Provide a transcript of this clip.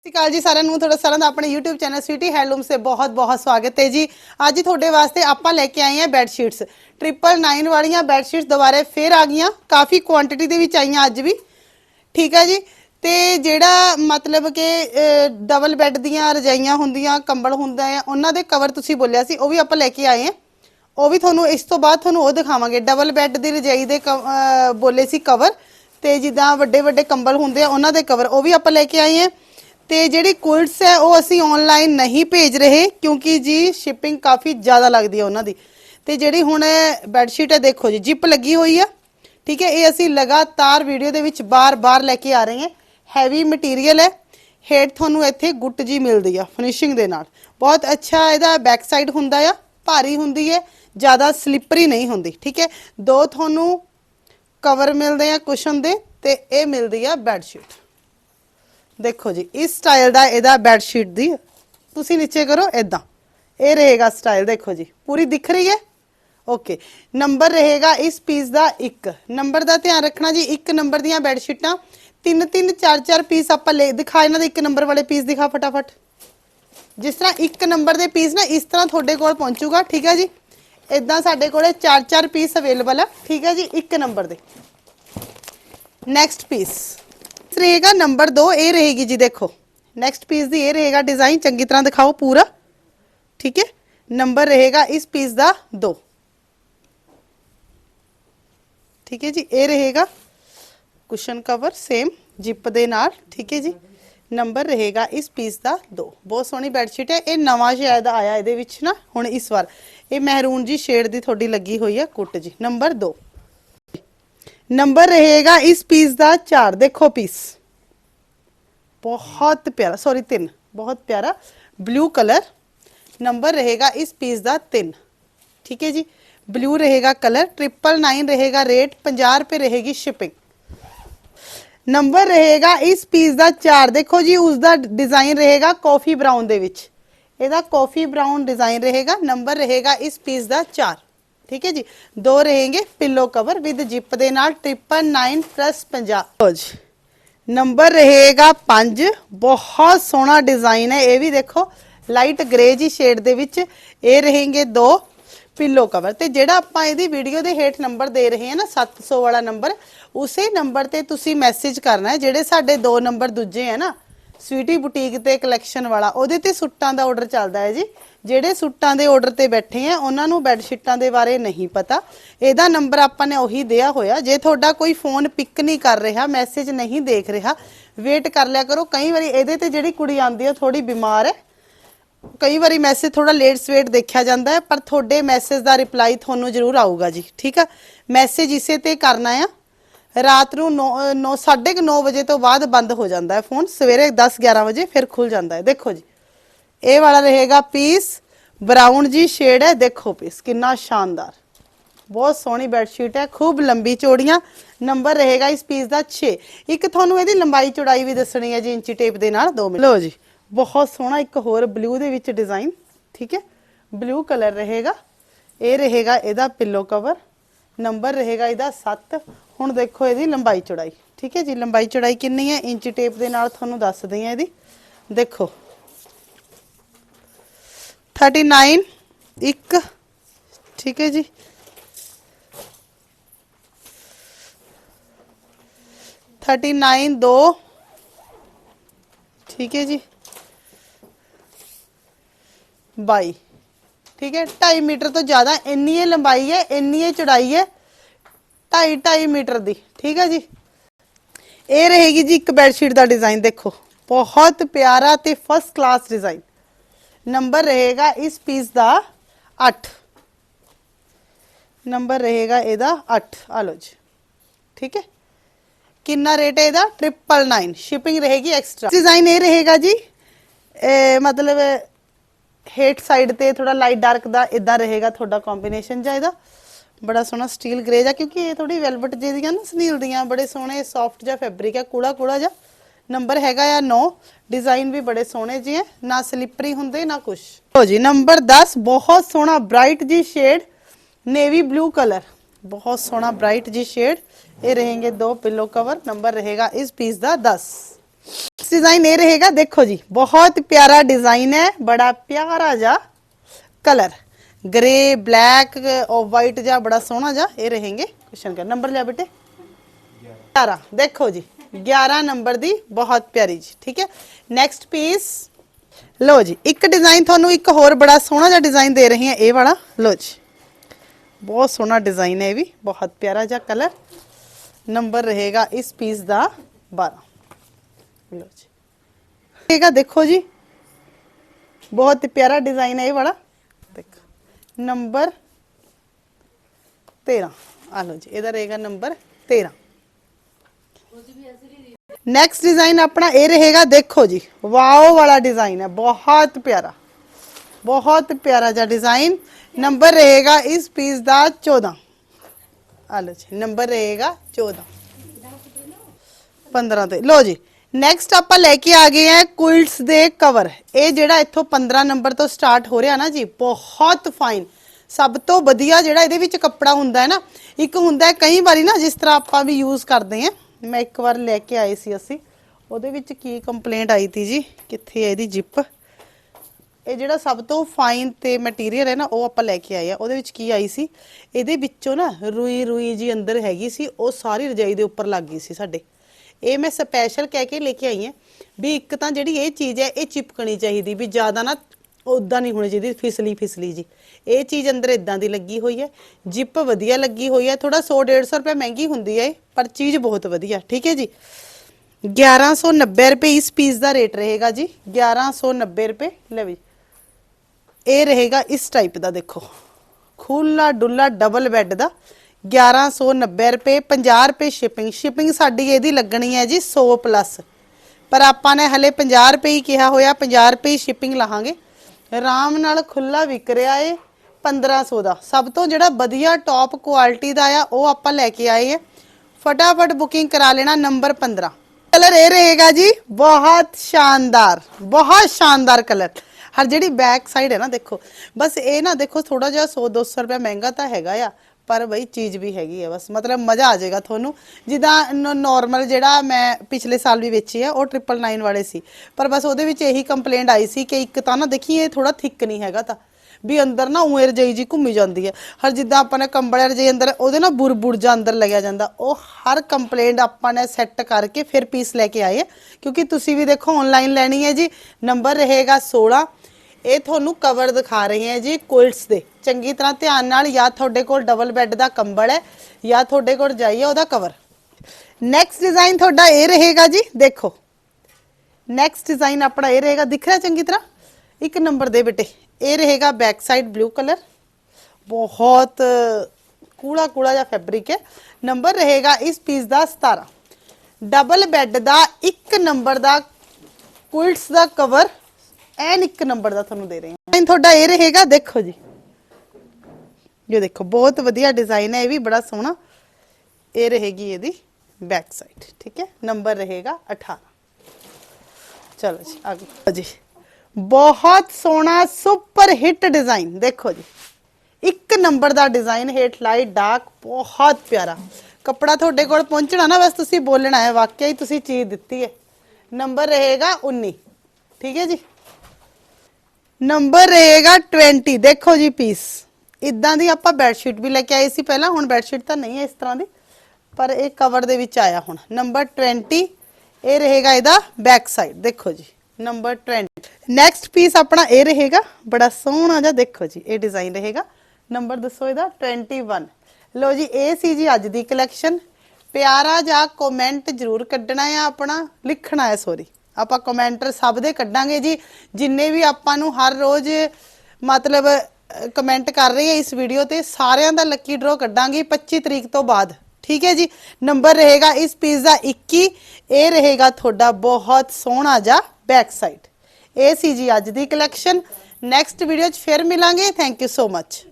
ਸਤਿ ਸ਼੍ਰੀ ਅਕਾਲ ਜੀ ਸਾਰਿਆਂ ਨੂੰ, ਤੁਹਾਡਾ ਸਾਰਿਆਂ ਦਾ ਆਪਣੇ YouTube ਚੈਨਲ ਸਵੀਟੀ ਹੈਂਡਲੂਮ ਸੇ ਬਹੁਤ ਬਹੁਤ ਸਵਾਗਤ ਹੈ ਜੀ। ਅੱਜ ਤੁਹਾਡੇ ਵਾਸਤੇ ਆਪਾਂ ਲੈ ਕੇ ਆਏ ਹਾਂ ਬੈੱਡ ਸ਼ੀਟਸ 999 ਵਾਲੀਆਂ ਬੈੱਡ ਸ਼ੀਟਸ ਦੁਬਾਰੇ ਫੇਰ ਆ ਗਈਆਂ। ਕਾਫੀ ਕੁਆਂਟੀਟੀ ਦੇ ਵਿੱਚ ਆਈਆਂ ਅੱਜ ਵੀ। ਠੀਕ ਹੈ ਜੀ? ਤੇ ਜਿਹੜਾ ਮਤਲਬ ਕਿ ਡਬਲ ਬੈੱਡ ਦੀਆਂ ਰਜਾਈਆਂ ਹੁੰਦੀਆਂ, ਕੰਬਲ ਹੁੰਦਾ ਹੈ, ਉਹਨਾਂ ਦੇ ਕਵਰ ਤੁਸੀਂ ਬੋਲਿਆ ਸੀ, ਉਹ ਵੀ ਆਪਾਂ ਲੈ ਕੇ ਆਏ ਹਾਂ। ਉਹ ਵੀ ਤੁਹਾਨੂੰ, ਇਸ ਤੋਂ ਬਾਅਦ ਤੁਹਾਨੂੰ ਉਹ ਦਿਖਾਵਾਂਗੇ। ਡਬਲ ਬੈੱਡ ਦੀ ਰਜਾਈ ਦੇ ਕ- ਬੋਲੇ ਸੀ ਕਵਰ ਤੇ ਜਿੱਦਾਂ ਵੱਡੇ ਵੱਡੇ ਕੰਬਲ ਹੁੰਦੇ ਆ, ਉਹਨਾਂ ਦੇ ਕਵਰ ਉਹ ਵੀ ਆਪਾਂ ਲੈ ਕੇ ਆਏ ਹਾਂ। ਤੇ ਜਿਹੜੀ ਕੁਲਟਸ ਹੈ, ਉਹ ਅਸੀਂ ਆਨਲਾਈਨ ਨਹੀਂ ਭੇਜ ਰਹੇ ਕਿਉਂਕਿ ਜੀ ਸ਼ਿਪਿੰਗ ਕਾਫੀ ਜ਼ਿਆਦਾ ਲੱਗਦੀ ਹੈ ਉਹਨਾਂ ਦੀ। ਤੇ ਜਿਹੜੀ ਹੁਣ ਬੈੱਡ ਸ਼ੀਟ ਹੈ, ਦੇਖੋ ਜੀ ਜਿਪ ਲੱਗੀ ਹੋਈ ਆ, ਠੀਕ ਹੈ, ਇਹ ਅਸੀਂ ਲਗਾਤਾਰ ਵੀਡੀਓ ਦੇ ਵਿੱਚ ਬਾਰ-ਬਾਰ ਲੈ ਕੇ ਆ ਰਹੇ ਹਾਂ। ਹੈਵੀ ਮਟੀਰੀਅਲ ਹੈ, ਹੇਠ ਤੁਹਾਨੂੰ ਇੱਥੇ ਗੁੱਟ ਜੀ ਮਿਲਦੀ ਆ ਫਿਨਿਸ਼ਿੰਗ ਦੇ ਨਾਲ। ਬਹੁਤ ਅੱਛਾ ਇਹਦਾ ਬੈਕ ਸਾਈਡ ਹੁੰਦਾ ਆ, ਭਾਰੀ ਹੁੰਦੀ ਹੈ, ਜ਼ਿਆਦਾ ਸਲਿੱਪਰੀ ਨਹੀਂ ਹੁੰਦੀ, ਠੀਕ ਹੈ। ਦੋ ਤੁਹਾਨੂੰ ਕਵਰ ਮਿਲਦੇ ਆ ਕੁਸ਼ਨ ਦੇ ਤੇ ਇਹ ਮਿਲਦੀ ਆ ਬੈੱਡ ਸ਼ੀਟ ਦੇਖੋ ਜੀ, ਇਸ ਸਟਾਈਲ ਦਾ ਇਹਦਾ ਬੈੱਡ ਸ਼ੀਟ ਦੀ, ਤੁਸੀਂ ਨੀਚੇ ਕਰੋ ਇਦਾਂ ਇਹ ਰਹੇਗਾ ਸਟਾਈਲ ਦੇਖੋ ਜੀ, ਪੂਰੀ ਦਿਖ ਰਹੀ ਹੈ? ਓਕੇ ਨੰਬਰ ਰਹੇਗਾ ਇਸ ਪੀਸ ਦਾ 1 ਨੰਬਰ ਦਾ ਧਿਆਨ ਰੱਖਣਾ ਜੀ, ਇੱਕ ਨੰਬਰ ਦੀਆਂ ਬੈੱਡ ਸ਼ੀਟਾਂ ਤਿੰਨ ਤਿੰਨ, ਚਾਰ ਚਾਰ ਪੀਸ ਆਪਾਂ ਲੈ, ਦਿਖਾ ਇਹਨਾਂ ਦੇ ਇੱਕ ਨੰਬਰ ਵਾਲੇ ਪੀਸ ਦਿਖਾ ਫਟਾਫਟ। ਜਿਸ ਤਰ੍ਹਾਂ ਇੱਕ ਨੰਬਰ ਦੇ ਪੀਸ ਨਾ, ਇਸ ਤਰ੍ਹਾਂ ਤੁਹਾਡੇ ਕੋਲ ਪਹੁੰਚੂਗਾ, ਠੀਕ ਹੈ ਜੀ? ਇਦਾਂ ਸਾਡੇ ਕੋਲੇ ਚਾਰ ਚਾਰ ਪੀਸ ਅਵੇਲੇਬਲ ਆ, ਠੀਕ ਹੈ ਜੀ, ਇੱਕ ਨੰਬਰ ਦੇ। ਨੈਕਸਟ ਪੀਸ ਰਹੇਗਾ ਨੰਬਰ 2 ਇਹ ਰਹੇਗੀ ਜੀ ਦੇਖੋ। ਨੈਕਸਟ ਪੀਸ ਦੀ ਇਹ ਰਹੇਗਾ ਡਿਜ਼ਾਈਨ ਚੰਗੀ ਤਰ੍ਹਾਂ ਦਿਖਾਓ ਪੂਰਾ। ਠੀਕ ਹੈ? ਨੰਬਰ ਰਹੇਗਾ ਇਸ ਪੀਸ ਦਾ 2 ਠੀਕ ਹੈ ਜੀ? ਇਹ ਰਹੇਗਾ। ਕੁਸ਼ਨ ਕਵਰ ਸੇਮ ਜਿਪ ਦੇ ਨਾਲ। ਠੀਕ ਹੈ ਜੀ? ਨੰਬਰ ਰਹੇਗਾ ਇਸ ਪੀਸ ਦਾ 2 ਬਹੁਤ ਸੋਹਣੀ ਬੈਡਸ਼ੀਟ ਹੈ। ਇਹ ਨਵਾਂ ਸ਼ਾਇਦ ਆਇਆ ਇਹਦੇ ਵਿੱਚ ਨਾ, ਹੁਣ ਇਸ ਵਾਰ। ਇਹ ਮਹਿਰੂਨ ਜੀ ਸ਼ੇਡ ਦੀ ਤੁਹਾਡੀ ਲੱਗੀ ਹੋਈ ਹੈ ਕੁੱਟ ਜੀ। ਨੰਬਰ 2 ਨੰਬਰ ਰਹੇਗਾ ਇਸ ਪੀਸ ਦਾ 4 ਦੇਖੋ ਪੀਸ ਬਹੁਤ ਪਿਆਰਾ ਸੌਰੀ 3 ਬਹੁਤ ਪਿਆਰਾ ਬਲੂ ਕਲਰ ਨੰਬਰ ਰਹੇਗਾ ਇਸ ਪੀਸ ਦਾ 3 ਠੀਕ ਹੈ ਜੀ ਬਲੂ ਰਹੇਗਾ ਕਲਰ 999 ਰਹੇਗਾ ਰੇਟ 50 ਰੁਪਏ ਰਹੇਗੀ ਸ਼ਿਪਿੰਗ ਨੰਬਰ ਰਹੇਗਾ ਇਸ ਪੀਸ ਦਾ 4 ਦੇਖੋ ਜੀ ਉਸ ਦਾ ਡਿਜ਼ਾਈਨ ਰਹੇਗਾ ਕਾਫੀ ਬਰਾਊਨ ਦੇ ਵਿੱਚ ਇਹਦਾ ਕਾਫੀ ਬਰਾਊਨ ਡਿਜ਼ਾਈਨ ਰਹੇਗਾ ਨੰਬਰ ਰਹੇਗਾ ਇਸ ਪੀਸ ਦਾ 4 ਠੀਕ ਹੈ ਜੀ? ਦੋ ਰਹੇਗੇ ਪਿੱਲੋ ਕਵਰ ਵਿਦ ਜਿਪ ਦੇ ਨਾਲ 999 ਪਲੱਸ 50 ਨੰਬਰ ਰਹੇਗਾ 5 ਬਹੁਤ ਸੋਹਣਾ ਡਿਜ਼ਾਈਨ ਹੈ, ਇਹ ਵੀ ਦੇਖੋ ਲਾਈਟ ਗ੍ਰੇ ਜੀ ਸ਼ੇਡ ਦੇ ਵਿੱਚ। ਇਹ ਰਹੇਗੇ ਦੋ ਪਿੱਲੋ ਕਵਰ ਤੇ ਜਿਹੜਾ ਆਪਾਂ ਇਹਦੀ ਵੀਡੀਓ ਦੇ ਹੇਠ ਨੰਬਰ ਦੇ ਰਹੇ ਹਾਂ ਨਾ 700 ਵਾਲਾ ਨੰਬਰ ਉਸੇ ਨੰਬਰ ਤੇ ਤੁਸੀਂ ਮੈਸੇਜ ਕਰਨਾ ਹੈ, ਜਿਹੜੇ ਸਾਡੇ ਦੋ ਨੰਬਰ ਦੂਜੇ ਹੈ ਨਾ ਸਵੀਟੀ ਬੁਟੀਕ ਤੇ ਕਲੈਕਸ਼ਨ ਵਾਲਾ, ਉਹਦੇ ਤੇ ਸੁੱਟਾਂ ਦਾ ਆਰਡਰ ਚੱਲਦਾ ਹੈ ਜੀ। ਜਿਹੜੇ ਸੁੱਟਾਂ ਦੇ ਆਰਡਰ ਤੇ ਬੈਠੇ ਆ, ਉਹਨਾਂ ਨੂੰ ਬੈੱਡ ਸ਼ੀਟਾਂ ਦੇ ਬਾਰੇ ਨਹੀਂ ਪਤਾ। ਇਹਦਾ ਨੰਬਰ ਆਪਾਂ ਨੇ ਉਹੀ ਦਿਆ ਹੋਇਆ। ਜੇ ਤੁਹਾਡਾ ਕੋਈ ਫੋਨ ਪਿਕ ਨਹੀਂ ਕਰ ਰਿਹਾ ਮੈਸੇਜ ਨਹੀਂ ਦੇਖ ਰਿਹਾ ਵੇਟ ਕਰ ਲਿਆ ਕਰੋ। ਕਈ ਵਾਰੀ ਇਹਦੇ ਤੇ ਜਿਹੜੀ ਕੁੜੀ ਆਉਂਦੀ ਹੈ ਥੋੜੀ ਬਿਮਾਰ ਹੈ। ਕਈ ਵਾਰੀ ਮੈਸੇਜ ਥੋੜਾ ਲੇਟ ਸਵੇਟ ਦੇਖਿਆ ਜਾਂਦਾ ਹੈ, ਪਰ ਤੁਹਾਡੇ ਮੈਸੇਜ ਦਾ ਰਿਪਲਾਈ ਤੁਹਾਨੂੰ ਜ਼ਰੂਰ ਆਊਗਾ ਜੀ, ਠੀਕ ਆ? ਮੈਸੇਜ ਇਸੇ ਤੇ ਕਰਨਾ ਆ। ਰਾਤ ਨੂੰ 9 9:30 ਵਜੇ ਤੋਂ ਬਾਅਦ ਬੰਦ ਹੋ ਜਾਂਦਾ ਹੈ ਫੋਨ। ਸਵੇਰੇ 10 11 ਵਜੇ ਫਿਰ ਖੁੱਲ ਜਾਂਦਾ ਹੈ। ਦੇਖੋ ਜੀ, ਇਹ ਵਾਲਾ ਰਹੇਗਾ ਪੀਸ। ਬਰਾਊਨ ਜੀ ਸ਼ੇਡ ਹੈ, ਦੇਖੋ ਪੀਸ, ਕਿੰਨਾ ਸ਼ਾਨਦਾਰ। ਬਹੁਤ ਸੋਹਣੀ ਬੈੱਡ ਸ਼ੀਟ ਹੈ, ਖੂਬ ਲੰਬੀ ਚੌੜੀਆਂ। ਨੰਬਰ ਰਹੇਗਾ ਇਸ ਪੀਸ ਦਾ 6 ਇੱਕ ਤੁਹਾਨੂੰ ਇਹਦੀ ਲੰਬਾਈ ਚੌੜਾਈ ਵੀ ਦੱਸਣੀ ਹੈ ਜੀ, ਇੰਚੀ ਟੇਪ ਦੇ ਨਾਲ 2 ਮਿੰਟ। ਲਓ ਜੀ, ਬਹੁਤ ਸੋਹਣਾ ਇੱਕ ਹੋਰ ਬਲੂ ਦੇ ਵਿੱਚ ਡਿਜ਼ਾਈਨ ਠੀਕ ਹੈ? ਬਲੂ ਕਲਰ ਰਹੇਗਾ। ਇਹ ਰਹੇਗਾ ਇਹਦਾ ਪਿੱਲੋ ਕਵਰ ਨੰਬਰ ਰਹੇਗਾ ਇਹਦਾ 7 ਹੁਣ ਦੇਖੋ ਇਹਦੀ ਲੰਬਾਈ ਚੌੜਾਈ ਠੀਕ ਹੈ ਜੀ ਲੰਬਾਈ ਚੌੜਾਈ ਕਿੰਨੀ ਹੈ ਇੰਚੀ ਟੇਪ ਦੇ ਨਾਲ ਤੁਹਾਨੂੰ ਦੱਸਦੀ ਹਾਂ ਇਹਦੀ ਦੇਖੋ 39 ਇੱਕ ਠੀਕ ਹੈ ਜੀ थर्टी नाइन दो ठीक है जी ਬਾਈ ਠੀਕ ਹੈ 2.5 ਮੀਟਰ ਤੋਂ ਜ਼ਿਆਦਾ ਇੰਨੀ ਹੀ ਲੰਬਾਈ ਹੈ ਇੰਨੀ ਹੀ ਚੌੜਾਈ ਹੈ 2.5 2.5 ਮੀਟਰ ਦੀ ਠੀਕ ਹੈ ਜੀ ਇਹ ਰਹੇਗੀ ਜੀ ਇੱਕ ਬੈੱਡ ਸ਼ੀਟ ਦਾ ਡਿਜ਼ਾਈਨ ਦੇਖੋ ਬਹੁਤ ਪਿਆਰਾ ਤੇ ਫਸਟ ਕਲਾਸ ਡਿਜ਼ਾਈਨ ਨੰਬਰ ਰਹੇਗਾ ਇਸ ਪੀਸ ਦਾ 8 ਨੰਬਰ ਰਹੇਗਾ ਇਹਦਾ 8 ਆ ਲਓ ਜੀ ਠੀਕ ਹੈ ਕਿੰਨਾ ਰੇਟ ਹੈ ਇਹਦਾ 999 ਸ਼ਿਪਿੰਗ ਰਹੇਗੀ ਐਕਸਟਰਾ ਡਿਜ਼ਾਈਨ ਇਹ ਰਹੇਗਾ ਜੀ ਇਹ ਹੇਠ ਸਾਈਡ ਤੇ ਥੋੜਾ ਲਾਈਟ ਡਾਰਕ ਦਾ ਇਦਾਂ ਰਹੇਗਾ ਤੁਹਾਡਾ ਕੰਬੀਨੇਸ਼ਨ ਜਾਂ ਬੜਾ ਸੋਹਣਾ ਸਟੀਲ ਗ੍ਰੇ ਜਾਂ ਕਿਉਂਕਿ ਇਹ ਥੋੜੀ ਵੈਲਵਟ ਜੇ ਦੀਆਂ ਨਾ ਸਨੀਲ ਦੀਆਂ, ਬੜੇ ਸੋਹਣੇ ਸੌਫਟ ਜਿਹਾ ਫੈਬਰਿਕ ਹੈ ਕੂੜਾ ਕੂੜਾ ਜਿਹਾ। ਨੰਬਰ ਹੈਗਾ ਆ 9 ਡਿਜ਼ਾਈਨ ਵੀ ਬੜੇ ਸੋਹਣੇ ਜੀ ਹੈ ਨਾ ਸਲਿਪਰੀ ਹੁੰਦੇ, ਨਾ ਕੁਛ। ਲੋ ਜੀ ਨੰਬਰ 10 ਬਹੁਤ ਸੋਹਣਾ ਬ੍ਰਾਈਟ ਜੀ ਸ਼ੇਡ ਨੇਵੀ ਬਲੂ ਕਲਰ ਬਹੁਤ ਸੋਹਣਾ ਬ੍ਰਾਈਟ ਜੀ ਸ਼ੇਡ ਇਹ ਰਹੇਗੇ ਦੋ ਪਿਲੋ ਕਵਰ ਨੰਬਰ ਰਹੇਗਾ ਇਸ ਪੀਸ ਦਾ 10 नेक्स्ट डिज़ाइन ये रहेगा, देखो जी, बहुत प्यारा डिज़ाइन है, बड़ा प्यारा जा कलर। ग्रे, ब्लैक और वाइट जा, बड़ा सोहना जा, ये रहेंगे क्वेश्चन का। नंबर लिया बेटे? ग्यारह। देखो जी, ग्यारह नंबर दी, बहुत प्यारी जी, ठीक है? नेक्स्ट पीस लो जी, एक डिज़ाइन थोन एक होर बड़ा सोहना जहा डिज़ाइन दे रहे हैं, ये वाला। लो जी, बहुत सोहना डिज़ाइन है ये भी, बहुत प्यारा जहा कलर। नंबर रहेगा इस पीस का बारह। ਲੋ ਜੀ। ਰਹੇਗਾ ਦੇਖੋ ਜੀ। ਬਹੁਤ ਪਿਆਰਾ ਡਿਜ਼ਾਈਨ ਹੈ ਇਹ ਵਾਲਾ। ਦੇਖੋ, ਨੰਬਰ 13 ਆ ਲੋ ਜੀ, ਇਹਦਾ ਰਹੇਗਾ ਨੰਬਰ 13 ਨੈਕਸਟ ਡਿਜ਼ਾਈਨ ਆਪਣਾ ਇਹ ਰਹੇਗਾ, ਦੇਖੋ ਜੀ। ਵਾਓ ਵਾਲਾ ਡਿਜ਼ਾਈਨ ਹੈ, ਬਹੁਤ ਪਿਆਰਾ। ਬਹੁਤ ਪਿਆਰਾ ਜਿਹਾ ਡਿਜ਼ਾਈਨ ਨੰਬਰ ਰਹੇਗਾ ਇਸ ਪੀਸ ਦਾ 14 ਆ ਲੋ ਜੀ, ਨੰਬਰ ਰਹੇਗਾ 14 15 ਤੇ। ਲੋ ਜੀ ਨੈਕਸਟ ਆਪਾਂ ਲੈ ਕੇ ਆ ਗਏ ਆ ਕੁਇਲਟਸ ਦੇ ਕਵਰ ਇਹ ਜਿਹੜਾ ਇੱਥੋਂ 15 ਨੰਬਰ ਤੋਂ ਸਟਾਰਟ ਹੋ ਰਿਹਾ ਨਾ ਜੀ, ਬਹੁਤ ਫਾਈਨ ਸਭ ਤੋਂ ਵਧੀਆ ਜਿਹੜਾ ਇਹਦੇ ਵਿੱਚ ਕੱਪੜਾ ਹੁੰਦਾ ਹੈ ਨਾ, ਇੱਕ ਹੁੰਦਾ ਹੈ ਕਈ ਵਾਰੀ ਨਾ ਜਿਸ ਤਰ੍ਹਾਂ ਆਪਾਂ ਵੀ ਯੂਜ਼ ਕਰਦੇ ਆ ਮੈਂ ਇੱਕ ਵਾਰ ਲੈ ਕੇ ਆਏ ਸੀ ਅਸੀਂ। ਉਹਦੇ ਵਿੱਚ ਕੀ ਕੰਪਲੇਂਟ ਆਈ ਤੀ ਜੀ? ਕਿੱਥੇ ਹੈ ਇਹਦੀ ਜਿਪ ਇਹ ਜਿਹੜਾ ਸਭ ਤੋਂ ਫਾਈਨ ਤੇ ਮਟੀਰੀਅਲ ਹੈ ਨਾ, ਉਹ ਆਪਾਂ ਲੈ ਕੇ ਆਏ ਆ ਉਹਦੇ ਵਿੱਚ ਕੀ ਆਈ ਸੀ? ਇਹਦੇ ਵਿੱਚੋਂ ਨਾ ਰੂਈ ਰੂਈ ਜੀ ਅੰਦਰ ਹੈਗੀ ਸੀ, ਉਹ ਸਾਰੀ ਰਜਾਈ ਦੇ ਉੱਪਰ ਲੱਗ ਗਈ ਸੀ ਸਾਡੇ। ਇਹ ਮੈਂ ਸਪੈਸ਼ਲ ਕਹਿ ਕੇ ਲੈ ਕੇ ਆਈ ਹਾਂ ਵੀ ਇੱਕ ਤਾਂ ਜਿਹੜੀ ਇਹ ਚੀਜ਼ ਹੈ, ਇਹ ਚਿਪਕਣੀ ਚਾਹੀਦੀ ਵੀ ਜ਼ਿਆਦਾ ਨਾ ਉਦਾਂ ਨਹੀਂ ਹੋਣੀ ਚਾਹੀਦੀ, ਫਿਸਲੀ ਫਿਸਲੀ ਜੀ। ਇਹ ਚੀਜ਼ ਅੰਦਰ ਇਦਾਂ ਦੀ ਲੱਗੀ ਹੋਈ ਹੈ, ਜਿਪ ਵਧੀਆ ਲੱਗੀ ਹੋਈ ਹੈ ਥੋੜਾ 100 150 ਰੁਪਏ ਮਹਿੰਗੀ ਹੁੰਦੀ ਹੈ ਪਰ ਚੀਜ਼ ਬਹੁਤ ਵਧੀਆ, ਠੀਕ ਹੈ ਜੀ। 1190 ਰੁਪਏ ਇਸ ਪੀਸ ਦਾ ਰੇਟ ਰਹੇਗਾ ਜੀ 1190 ਰੁਪਏ, ਲੈ ਵੀ। ਇਹ ਰਹੇਗਾ ਇਸ ਟਾਈਪ ਦਾ ਦੇਖੋ। ਖੁੱਲਾ ਡੁੱਲਾ ਡਬਲ ਬੈੱਡ ਦਾ 1190 ਰੁਪਏ 50 ਰੁਪਏ ਸ਼ਿਪਿੰਗ ਸ਼ਿਪਿੰਗ ਸਾਡੀ ਇਹਦੀ ਲੱਗਣੀ ਹੈ ਜੀ 100 ਪਲੱਸ ਪਰ ਆਪਾਂ ਨੇ ਹਲੇ 50 ਰੁਪਏ ਹੀ ਕਿਹਾ ਹੋਇਆ 50 ਰੁਪਏ ਸ਼ਿਪਿੰਗ ਲਾਹਾਂਗੇ। ਆਰਾਮ ਨਾਲ ਖੁੱਲਾ ਵਿਕ ਰਿਹਾ ਏ 1500 ਦਾ। ਸਭ ਤੋਂ ਜਿਹੜਾ ਵਧੀਆ ਟੌਪ ਕੁਆਲਿਟੀ ਦਾ ਆ, ਉਹ ਆਪਾਂ ਲੈ ਕੇ ਆਏ ਆ। ਫਟਾਫਟ ਬੁਕਿੰਗ ਕਰਾ ਲੈਣਾ ਨੰਬਰ 15 ਕਲਰ ਇਹ ਰਹੇਗਾ ਜੀ, ਬਹੁਤ ਸ਼ਾਨਦਾਰ ਬਹੁਤ ਸ਼ਾਨਦਾਰ ਕਲਰ ਹਰ ਜਿਹੜੀ ਬੈਕ ਸਾਈਡ ਹੈ ਨਾ, ਦੇਖੋ। ਬਸ ਇਹ ਨਾ ਦੇਖੋ ਥੋੜਾ ਜਿਹਾ 100 200 ਰੁਪਏ ਮਹਿੰਗਾ ਤਾਂ ਹੈਗਾ ਆ। ਪਰ ਬਈ ਚੀਜ਼ ਵੀ ਹੈਗੀ ਆ ਬਸ, ਮਤਲਬ ਮਜ਼ਾ ਆ ਜਾਏਗਾ ਤੁਹਾਨੂੰ। ਜਿੱਦਾਂ ਨਾਰਮਲ ਜਿਹੜਾ ਮੈਂ ਪਿਛਲੇ ਸਾਲ ਵੀ ਵੇਚੀ ਆ, ਉਹ 999 ਵਾਲੇ ਸੀ। ਪਰ ਬਸ ਉਹਦੇ ਵਿੱਚ ਇਹੀ ਕੰਪਲੇਂਟ ਆਈ ਸੀ ਕਿ ਇੱਕ ਤਾਂ ਨਾ ਦੇਖੀਏ ਇਹ ਥੋੜਾ ਥਿੱਕ ਨਹੀਂ ਹੈਗਾ ਤਾਂ। ਵੀ ਅੰਦਰ ਨਾ ਉਵੇਂ ਰਜਾਈ ਜੀ ਘੁੰਮੀ ਜਾਂਦੀ ਹੈ ਹਰ ਜਿੱਦਾਂ ਆਪਾਂ ਨੇ ਕੰਬਲ ਰਜਾਈ ਅੰਦਰ, ਉਹਦੇ ਨਾਲ ਬੁਰਬੁਰ ਜਾਂ ਅੰਦਰ ਲੱਗਿਆ ਜਾਂਦਾ। ਉਹ ਹਰ ਕੰਪਲੇਂਟ ਆਪਾਂ ਨੇ ਸੈੱਟ ਕਰਕੇ ਫਿਰ ਪੀਸ ਲੈ ਕੇ ਆਏ ਆ। ਕਿਉਂਕਿ ਤੁਸੀਂ ਵੀ ਦੇਖੋ ਆਨਲਾਈਨ ਲੈਣੀ ਹੈ ਜੀ। ਨੰਬਰ ਰਹੇਗਾ 16 ਇਹ ਤੁਹਾਨੂੰ ਕਵਰ ਦਿਖਾ ਰਹੇ ਹਾਂ ਜੀ ਕੁਇਲਟਸ ਦੇ। ਚੰਗੀ ਤਰ੍ਹਾਂ ਧਿਆਨ ਨਾਲ ਜਾਂ ਤੁਹਾਡੇ ਕੋਲ ਡਬਲ ਬੈੱਡ ਦਾ ਕੰਬਲ ਹੈ ਜਾਂ ਤੁਹਾਡੇ ਕੋਲ ਜਾਈਏ ਉਹਦਾ ਕਵਰ ਨੈਕਸਟ ਡਿਜ਼ਾਈਨ ਤੁਹਾਡਾ ਇਹ ਰਹੇਗਾ ਜੀ, ਦੇਖੋ। ਨੈਕਸਟ ਡਿਜ਼ਾਈਨ ਆਪਣਾ ਇਹ ਰਹੇਗਾ, ਦਿਖ ਰਿਹਾ ਚੰਗੀ ਤਰ੍ਹਾਂ? ਇੱਕ ਨੰਬਰ ਦੇ ਬੇਟੇ, ਇਹ ਰਹੇਗਾ ਬੈਕ ਸਾਈਡ ਬਲੂ ਕਲਰ ਬਹੁਤ ਕੂੜਾ ਕੂੜਾ ਜਿਹਾ ਫੈਬਰਿਕ ਹੈ। ਨੰਬਰ ਰਹੇਗਾ ਇਸ ਪੀਸ ਦਾ 17 ਡਬਲ ਬੈੱਡ ਦਾ ਇੱਕ ਨੰਬਰ ਦਾ ਕੁਇਲਟਸ ਦਾ ਕਵਰ ਐਨ ਇੱਕ ਨੰਬਰ ਦਾ ਤੁਹਾਨੂੰ ਦੇ ਰਹੇ ਹਾਂ। ਤੁਹਾਡਾ ਇਹ ਰਹੇਗਾ, ਦੇਖੋ ਜੀ। ਇਹ ਦੇਖੋ, ਬਹੁਤ ਵਧੀਆ ਡਿਜ਼ਾਈਨ ਹੈ, ਇਹ ਵੀ ਬੜਾ ਸੋਹਣਾ। ਇਹ ਰਹੇਗੀ ਇਹਦੀ ਬੈਕ ਸਾਈਡ ਠੀਕ ਹੈ? ਨੰਬਰ ਰਹੇਗਾ 18 ਚਲੋ ਜੀ, ਅੱਗੇ। ਜੀ। ਬਹੁਤ ਸੋਹਣਾ ਸੁਪਰ ਹਿੱਟ ਡਿਜ਼ਾਈਨ ਦੇਖੋ ਜੀ। ਇੱਕ ਨੰਬਰ ਦਾ ਡਿਜ਼ਾਈਨ ਹੇਠ ਲਾਈਟ ਡਾਰਕ ਬਹੁਤ ਪਿਆਰਾ। ਕੱਪੜਾ ਤੁਹਾਡੇ ਕੋਲ ਪਹੁੰਚਣਾ ਨਾ, ਬਸ ਤੁਸੀਂ ਬੋਲਣਾ ਹੈ, ਵਾਕਿਆ ਹੀ ਤੁਸੀਂ ਚੀਜ਼ ਦਿੱਤੀ ਹੈ। ਨੰਬਰ ਰਹੇਗਾ 19 ਠੀਕ ਹੈ ਜੀ? ਨੰਬਰ ਰਹੇਗਾ 20 ਦੇਖੋ ਜੀ ਪੀਸ ਇਦਾਂ ਦੀ ਆਪਾਂ ਬੈੱਡਸ਼ੀਟ ਵੀ ਲੈ ਕੇ ਆਏ ਸੀ ਪਹਿਲਾਂ, ਹੁਣ ਬੈੱਡਸ਼ੀਟ ਤਾਂ ਨਹੀਂ ਹੈ ਇਸ ਤਰ੍ਹਾਂ ਦੀ। ਪਰ ਇਹ ਕਵਰ ਦੇ ਵਿੱਚ ਆਇਆ ਹੁਣ। ਨੰਬਰ 20 ਇਹ ਰਹੇਗਾ ਇਹਦਾ ਬੈਕ ਸਾਈਡ ਦੇਖੋ ਜੀ, ਨੰਬਰ 20 ਨੈਕਸਟ ਪੀਸ ਆਪਣਾ ਇਹ ਰਹੇਗਾ, ਬੜਾ ਸੋਹਣਾ ਜਿਹਾ ਦੇਖੋ ਜੀ, ਇਹ ਡਿਜ਼ਾਈਨ ਰਹੇਗਾ। ਨੰਬਰ ਦੱਸੋ ਇਹਦਾ 21 ਲੋ ਜੀ, ਇਹ ਸੀ ਜੀ ਅੱਜ ਦੀ ਕਲੈਕਸ਼ਨ ਪਿਆਰਾ ਜਾਂ ਕਮੈਂਟ ਜ਼ਰੂਰ ਕੱਢਣਾ ਹੈ ਆਪਣਾ, ਲਿਖਣਾ ਹੈ ਸੋਰੀ ਆਪਾਂ ਕਮੈਂਟਰ ਸਭ ਦੇ ਕੱਢਾਂਗੇ ਜੀ। ਜਿੰਨੇ ਵੀ ਆਪਾਂ ਨੂੰ ਹਰ ਰੋਜ਼, ਮਤਲਬ ਕਮੈਂਟ ਕਰ ਰਹੇ ਆ ਇਸ ਵੀਡੀਓ ਤੇ, ਸਾਰਿਆਂ ਦਾ ਲੱਕੀ ਡਰਾ ਕੱਢਾਂਗੇ 25 ਤਰੀਕ ਤੋਂ ਬਾਅਦ। ਠੀਕ ਹੈ ਜੀ? ਨੰਬਰ ਰਹੇਗਾ ਇਸ ਪੀਸ ਦਾ 21 ਇਹ ਰਹੇਗਾ ਤੁਹਾਡਾ ਬਹੁਤ ਸੋਹਣਾ ਜਿਹਾ ਬੈਕ ਸਾਈਡ ਇਹ ਸੀ ਜੀ ਅੱਜ ਦੀ ਕਲੈਕਸ਼ਨ ਨੈਕਸਟ ਵੀਡੀਓ 'ਚ ਫਿਰ ਮਿਲਾਂਗੇ। Thank you so much